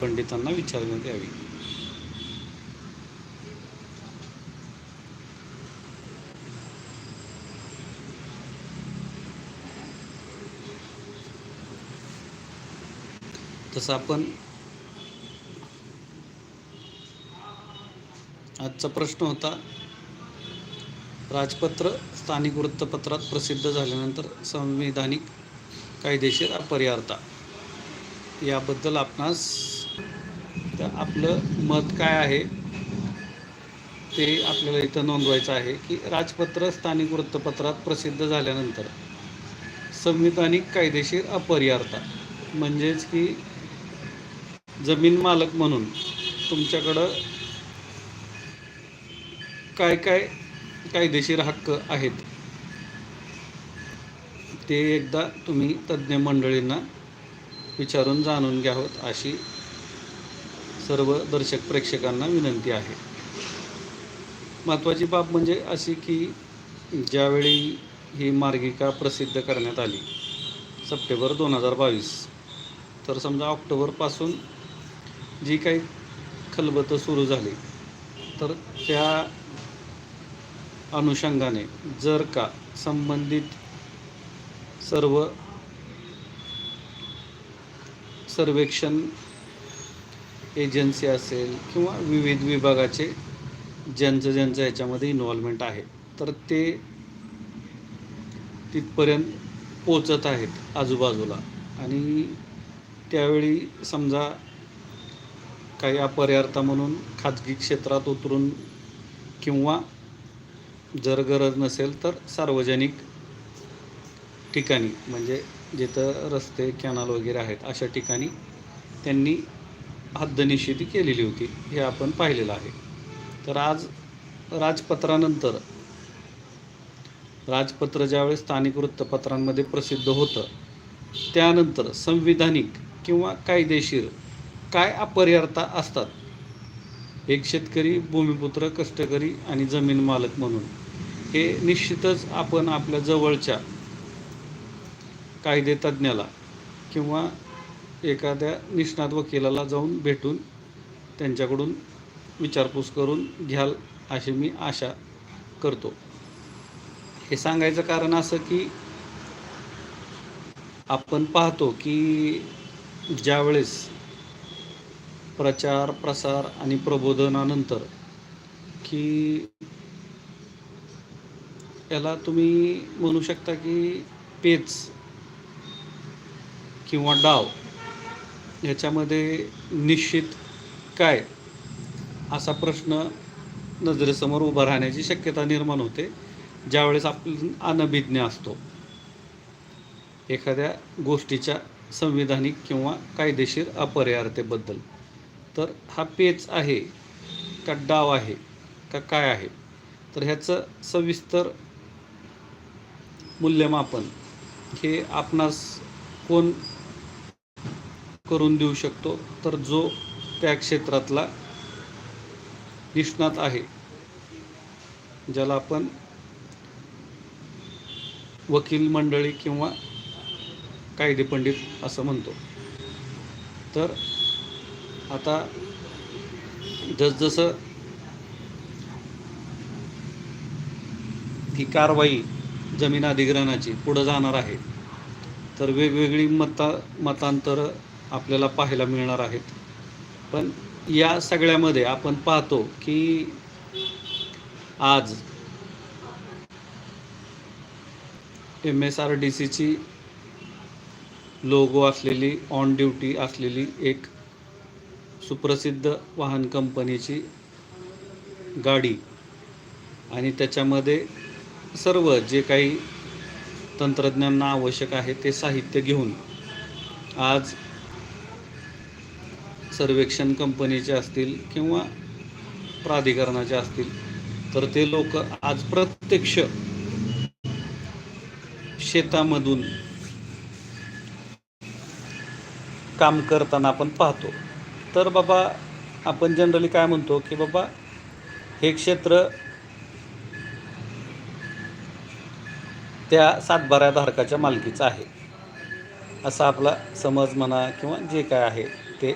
पंडितांना विचारण्यात यावी. तसं आपण आजचा प्रश्न होता राजपत्र स्थानिक वृत्तपत्रात प्रसिद्ध झाल्यानंतर संविधानिक कायदेशीर अपरिहार्यता याबद्दल आपणास तर आपलं मत काय आहे? ते आपल्याला इथं नोंदवायचं आहे की राजपत्र स्थानिक वृत्तपत्रात प्रसिद्ध झाल्यानंतर संविधानिक कायदेशीर अपरिहार्यता म्हणजेच की जमीन मालक म्हणून तुमच्याकडं काय काय कायदेशीर हक्क आहेत ते एकदा तुम्ही तज्ज्ञ मंडळींना विचारून जाणून घ्यावं अशी सर्व दर्शक प्रेक्षकांना विनंती आहे. महत्त्वाची बाब म्हणजे अशी की ज्यावेळी ही मार्गिका प्रसिद्ध करण्यात आली सप्टेंबर दोन हजार बावीस तर समजा ऑक्टोबरपासून जी काही खलबतं सुरू झाली तर त्या अनुषंगाने जर का संबंधित सर्व सर्वेक्षण एजन्सी असेल किंवा विविध विभागाचे ज्यांचं ज्यांचं याच्यामध्ये इन्व्हॉल्वमेंट आहे. तर ते तिथपर्यंत पोचत आहेत आजूबाजूला. आणि त्यावेळी समजा काही अपरिहार्यता म्हणून खाजगी क्षेत्रात उतरून किंवा जर गरज नसेल तर सार्वजनिक ठिकाणी म्हणजे जिथं रस्ते कॅनल वगैरे आहेत अशा ठिकाणी त्यांनी हद्दनिषेधी केलेली होती हे आपण पाहिलेलं आहे. तर आज राजपत्रानंतर राजपत्र ज्यावेळेस स्थानिक वृत्तपत्रांमध्ये प्रसिद्ध होतं त्यानंतर संविधानिक किंवा कायदेशीर काय अपरिहार्यता असतात? एक शेतकरी भूमिपुत्र कष्टकरी आणि जमीन मालक म्हणून हे निश्चितच आपण आपल्या जवळच्या कायदे तज्ज्ञाला किंवा एखाद्या निष्णात वकिलाला जाऊन भेटून त्यांच्याकडून विचारपूस करून घ्याल अशी मी आशा करतो. हे सांगायचं कारण असं की आपण पाहतो की ज्यावेळेस प्रचार प्रसार आणि प्रबोधनानंतर की याला तुम्ही म्हणू शकता की पेच किंवा डाव ह्याच्यामध्ये निश्चित काय असा प्रश्न नजरेसमोर उभा राहण्याची शक्यता निर्माण होते ज्यावेळेस आपण अनभिज्ञ असतो. एखाद्या गोष्टीच्या संविधानिक किंवा कायदेशीर अपरिहार्यतेबद्दल. तर हा पेच आहे का डाव आहे का काय आहे? तर ह्याचं सविस्तर मूल्यमापन हे आपणास कोण करून देऊ शकतो तर जो त्या क्षेत्रातला निष्णात आहे ज्याला आपण वकील मंडळी किंवा कायदे पंडित असं म्हणतो. तर आता जसजसं ही कारवाई जमीन अधिग्रहणाची पुढं जाणार आहे तर वेगवेगळी मता मतांतरं आपल्याला पाहायला मिळणार आहेत. पण या सगळ्यामध्ये आपण पाहतो की आज एम एस आर डी सीची लोगो असलेली ऑन ड्युटी असलेली एक सुप्रसिद्ध वाहन कंपनीची गाडी आणि त्याच्यामध्ये सर्व जे काही तंत्रज्ञांना आवश्यक आहे ते साहित्य घेऊन आज सर्वेक्षण कंपनीचे असतील किंवा प्राधिकरणाचे असतील तर ते लोक आज प्रत्यक्ष शेतामधून काम करताना आपण पाहतो. तर बाबा आपण जनरली काय म्हणतो की बाबा हे क्षेत्र त्या सातबाऱ्या धारकाच्या मालकीचं आहे. असा आपला समज म्हणा किंवा जे काय आहे ते